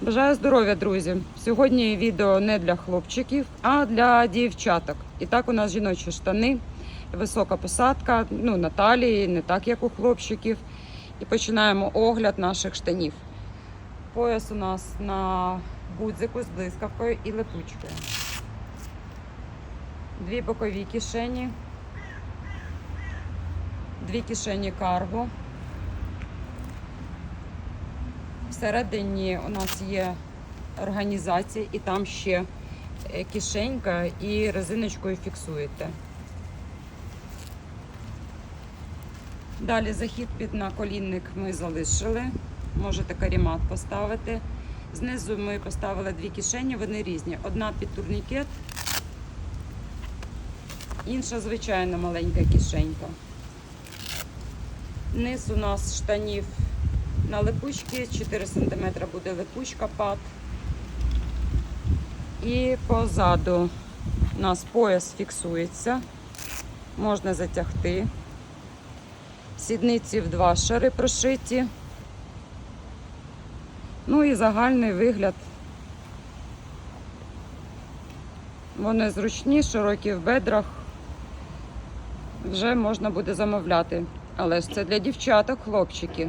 Бажаю здоров'я, друзі! Сьогодні відео не для хлопчиків, а для дівчаток. І так у нас жіночі штани, висока посадка, ну на талії, не так як у хлопчиків. І починаємо огляд наших штанів. Пояс у нас на гудзику з блискавкою і липучкою. Дві бокові кишені, дві кишені карго. Всередині у нас є організація, і там ще е, кишенька і резиночкою фіксуєте. Далі захід під наколінник ми залишили. Можете карімат поставити. Знизу ми поставили дві кишені, вони різні. Одна під турнікет, інша звичайна маленька кишенька. Низ у нас штанів на липучки, 4 см буде липучка пад. І позаду у нас пояс фіксується, можна затягти. Сідниці в два шари прошиті. Ну і загальний вигляд. Вони зручні, широкі в бедрах. Вже можна буде замовляти. Але ж це для дівчаток, хлопчики.